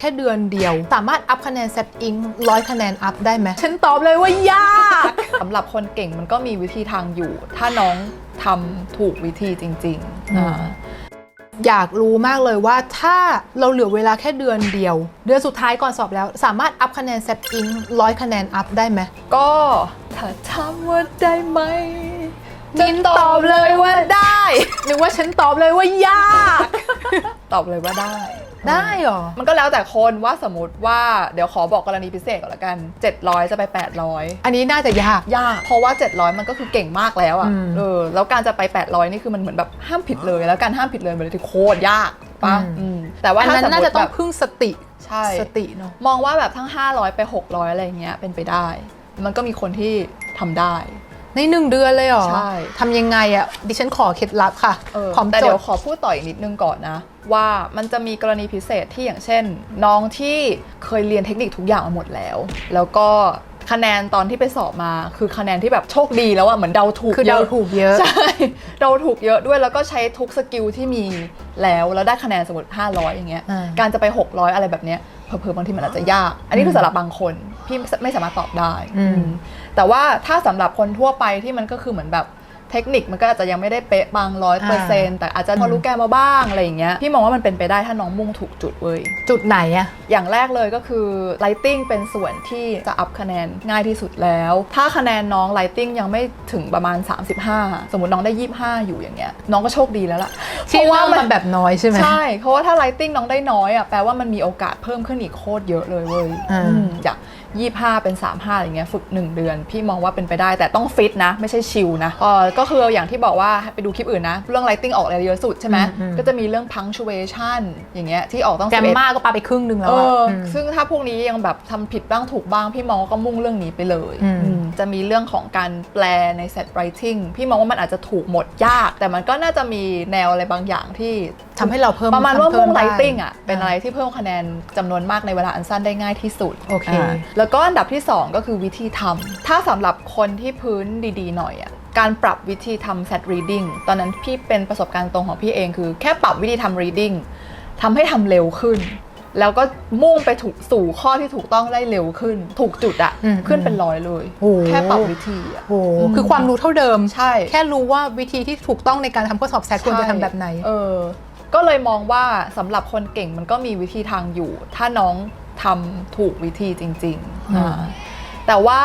แค่เดือนเดียว สามารถอัพคะแนนเซตอิงร้อยคะแนนอัพได้ไหมฉันตอบเลยว่ายากสำหรับคนเก่งมันก็มีวิธีทางอยู่ ถ้าน้องทำถูกวิธีจริงๆอ่าอยากรู้มากเลยว่าถ้าเราเหลือเวลาแค่เดือนเดียว เดือนสุดท้ายก่อนสอบแล้ว สามารถอัพคะแนนเซตอิงร้อยคะแนนอัพได้ไหมก็ถ้าทำว่าได้ไหมนินตอบเลยว่าได้นึกว่าฉันตอบเลยว่ายาก ตอบเลยว่าได้ ได้เหรอ มันก็แล้วแต่คนว่าสมมติว่าเดี๋ยวขอบอกกรณีพิเศษก่อนละกัน 700 จะไป 800 อันนี้น่าจะยาก ยาก เพราะว่า 700 มันก็คือเก่งมากแล้วอะอืม เออ แล้วการจะไป 800 นี่คือมันเหมือนแบบห้ามผิดเลย แล้วการห้ามผิดเลยมันเลยที่โคตรยากปะอืมอืมแต่ว่าอันถ้านั้นสมมน่าจะติต้อแบงบพึ่งสติใช่ สติเนาะ มองว่าแบบทั้ง 500 ไป 600 อะไรอย่างเงี้ยเป็นไปได้ มันก็มีคนที่ทำได้ ในหนึ่งเดือนเลยเหรอใช่ ทำยังไงอะดิฉันขอเคล็ดลับค่ะเออพร้อมแต่จเดี๋ยด วขอพูดต่ออีกนิดนึงก่อนนะ ว่ามันจะมีกรณีพิเศษที่อย่างเช่น น้องที่เคยเรียนเทคนิคทุกอย่างมาหมดแล้ว แล้วก็ คะแนนตอนที่ไปสอบมา คือคะแนนที่แบบโชคดีแล้วอะเหมือนเดาถูกคือเดาถูกเยอะใช่เดาถูกเยอะด้วยแล้วก็ใช้ทุกสกิลที่มีแล้วแล้วได้คะแนนสมมติ 500 อย่างเงี้ยอ่าการจะไป 600 อะไรแบบเนี้ยเผลอๆบางทีมันอาจจะยาก อันนี้คือสำหรับบางคนพี่ไม่สามารถตอบได้อืมอืมแต่ว่าถ้าสำหรับคนทั่วไปที่มันก็คือเหมือนแบบ เทคนิคมันก็อาจจะยังไม่ได้เป๊ะบางร้อยเปอร์เซ็นต์แต่อาจจะพอรู้แกมมาบ้างอะไรอย่างเงี้ยพี่มองว่ามันเป็นไปได้ถ้าน้องมุ่งถูกจุดเว้ยจุดไหนอะอย่างแรกเลยก็คือ Lighting เป็นส่วนที่จะอัพคะแนนง่ายที่สุดแล้ว ถ้าคะแนนน้อง Lighting ยังไม่ถึงประมาณ 35 สมมติน้องได้ 25 อยู่อย่างเงี้ยน้องก็โชคดีแล้วล่ะที่ว่ามันแบบน้อยใช่ไหมใช่เพราะว่าถ้า Lighting น้องได้น้อยอะแปลว่ามันมีโอกาสเพิ่มขึ้นอีกโคตรเยอะเลยเว้ยอ่าอืมจาก25 เป็น 35อย่างเงี้ยฝึก 1 เดือน พี่มองว่าเป็นไปได้ แต่ต้องฟิตนะ ไม่ใช่ชิลนะเออก็คืออย่างที่บอกว่าให้ไปดูคลิปอื่นนะ เรื่อง Lighting ออกอะไรเยอะสุดใช่ไหมอืมก็จะมีเรื่อง punctuation อย่างเงี้ยที่ออกต้องแกม11มาก็ปาไปครึ่งหนึ่งแล้เอวอะออืมซึ่งถ้าพวกนี้ยังแบบทำผิดบ้างถูกบ้าง พี่มองว่าก็มุ่งเรื่องนี้ไปเลยอืมอืมจะมีเรื่องของการแปลใน set writing พี่มองว่ามันอาจจะถูกหมดยาก แต่มันก็น่าจะมีแนวอะไรบางอย่างที่ทำให้เราเพิ่มประมาณว่าทำเพิ่มุ่งได้ writing อะเป็นอะไรที่เพิ่มคะแนนจำนวนมากในเวลาอันสั้นได้ง่ายที่สุดโอเคาแล้วก็อันดับที่ 2 ก็คือวิธีทำถ้าสำหรับคนที่พื้นดีๆ หน่อยอะการปรับวิธีทำ set reading ตอนนั้นพี่เป็นประสบการณ์ตรงของพี่เองคือแค่ปรับวิธีทำ reading ทำให้ทำเร็วขึ้น แล้วก็มุ่งไปถูกสู่ข้อที่ถูกต้องได้เร็วขึ้น ถูกจุดอะอืมขึ้นเป็นร้อยเลย โอ้ แค่ปรับวิธีอะ โอ้โหคือความรู้เท่าเดิม ใช่ แค่รู้ว่าวิธีที่ถูกต้องในการทำข้อสอบแซดควรจะทำแบบไหนเออ ก็เลยมองว่าสำหรับคนเก่งมันก็มีวิธีทางอยู่ ถ้าน้อง ทำถูกวิธีจริงอืมๆอ่า แต่ว่า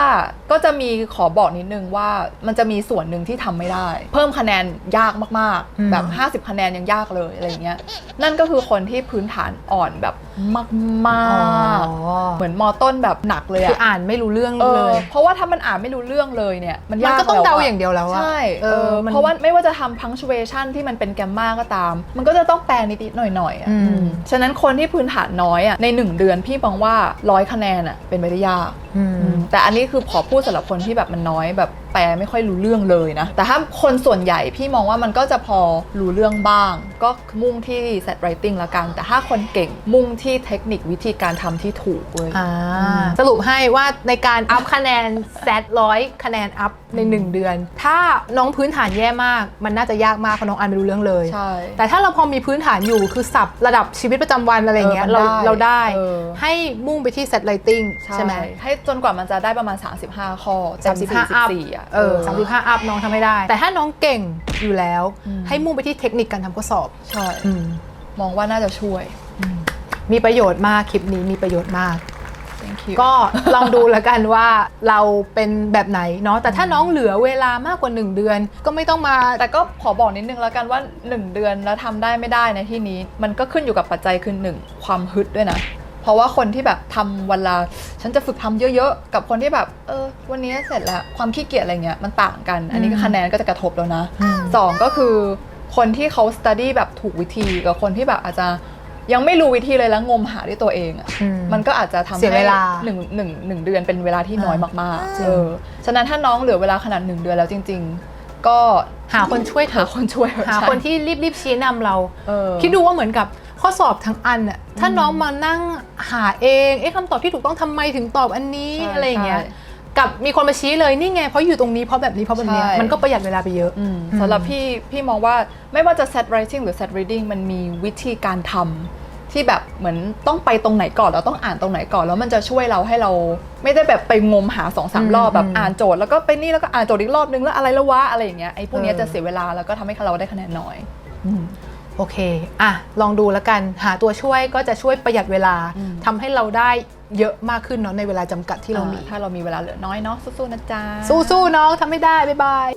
ก็จะมีขอบอกนิดนึงว่ามันจะมีส่วนหนึ่งที่ทำไม่ได้ เพิ่มคะแนนยากมากๆ แบบ 50 คะแนนยังยากเลยอะไรอย่างเงี้ยนั่นก็คือคนที่พื้นฐานอ่อนแบบมากอ๋อๆเหมือนมอต้นแบบหนักเลยคืออะอ่านไม่รู้เรื่องเอเลอยเพราะว่าถ้ามันอ่านไม่รู้เรื่องเลยเนี่ยมันมันยากก็ต้องแล้วเดาะอย่างเดียวแล้วอะใช่เอเอออมันเพราะว่าไม่ว่าจะทำ punctuation ที่มันเป็นแกมมาก็ตาม มันก็จะต้องแปลนิดๆหน่อยๆอะอืมอืมฉะนั้นคนที่พื้นฐานน้อยอะใน 1 เดือนพี่มองว่าร้อยคะแนนอะเป็นไปได้ยากอืมอืม แต่อันนี้คือขอพูดสำหรับคนที่แบบมันน้อยแบบ แปลไม่ค่อยรู้เรื่องเลยนะ แต่ถ้าคนส่วนใหญ่พี่มองว่ามันก็จะพอรู้เรื่องบ้าง ก็มุ่งที่ set writing ละกัน แต่ถ้าคนเก่งมุ่งที่เทคนิควิธีการทำที่ถูกเลยอ่าสรุปให้ว่าในการอัพคะแนนแซดร้อยคะแนนอัพใน 1 เดือน ถ้าน้องพื้นฐานแย่มาก มันน่าจะยากมากเพราะน้องอ่านไม่รู้เรื่องเลยใช่แต่ถ้าเราพอมีพื้นฐานอยู่คือสับระดับชีวิตประจำวันอะไรเงี้ยเออเรามันได้เราได้เออให้มุ่งไปที่เซตไลติงใช่ไหมให้จนกว่ามันจะได้ประมาณ 35 ข้อเต็สามสิบห้าอัพ44อะเออสามสิบห้าอัพน้องทำไม่ได้ แต่ถ้าน้องเก่งอยู่แล้วอืมให้มุ่งไปที่เทคนิคการทำข้อสอบใช่อืมมองว่าน่าจะช่วย มีประโยชน์มากคลิปนี้มีประโยชน์มาก thank you ก็ลองดูแล้วกันว่าเราเป็นแบบไหนเนาะแต่ถ้าน้องเหลือเวลามากกว่า 1 เดือน ก็ไม่ต้องมาแต่ก็ขอบอกนิดนึงแล้วกันว่า 1 เดือนแล้วทำได้ไม่ได้ในที่นี้ มันก็ขึ้นอยู่กับปัจจัยคือหนึ่งความฮึดด้วยนะ เพราะว่าคนที่แบบทำวันละฉันจะฝึกทำเยอะๆ กับคนที่แบบเออวันนี้เสร็จแล้วความขี้เกียจอะไรเงี้ยมันต่างกัน อันนี้ก็อืมคะแนนก็จะกระทบแล้วนะอืมสองก็คือคนที่เขา study แบบถูกวิธีกับคนที่แบบอาจจะยังไม่รู้วิธีเลยแล้วงมหาด้วยตัวเองอะอืมมันก็อาจจะทำเสียให้เวลาหนึ่งหนึ่งหนึ่งเดือนเป็นเวลาที่น้อยมากจริงๆเออฉะนั้นถ้าน้องเหลือเวลาขนาดหนึ่งเดือนแล้วจริง ๆ ก็หาคนช่วยเถหาอะคนช่วยหาใช่คนที่รีบๆชี้นำเราเออคิดดูว่าเหมือนกับ ข้อสอบทั้งอันอะถ้าน้องมานั่งหาเองเอ๊ะคำตอบที่ถูกต้องทำไมถึงตอบอันนี้ใช่อะไรอย่างเงี้ยใช่ กับมีคนมาชี้เลยนี่ไงเพราะอยู่ตรงนี้เพราะแบบนี้เพราะแบบเนี้ยใช่ มันก็ประหยัดเวลาไปเยอะ อืมอืมสำหรับพี่พี่มองว่าไม่ว่าจะ set writing หรือ set reading มันมีวิธีการทำที่แบบเหมือนต้องไปตรงไหนก่อนเราต้องอ่านตรงไหนก่อน แล้วมันจะช่วยเราให้เรา ไม่ได้แบบไปงมหาสองสามอืมรอบแบบอืมอ่านโจทย์แล้วก็ไปนี่แล้วก็อ่านโจทย์อีกรอบนึงแล้วอะไรแล้ววะอะไรอย่างเงี้ยไอ้พวกเนี้ยเออ จะเสียเวลาแล้วก็ทำให้เราได้คะแนนน้อยอืม โอเคอะลองดูแล้วกันหาตัวช่วยก็จะช่วยประหยัดเวลาอืมทำให้เราได้เยอะมากขึ้นเนาะในเวลาจำกัดที่เรามี ถ้าเรามีเวลาเหลือน้อยเนาะสู้ๆนะจ๊ะสู้ๆน้องทำไม่ได้บ๊ายบาย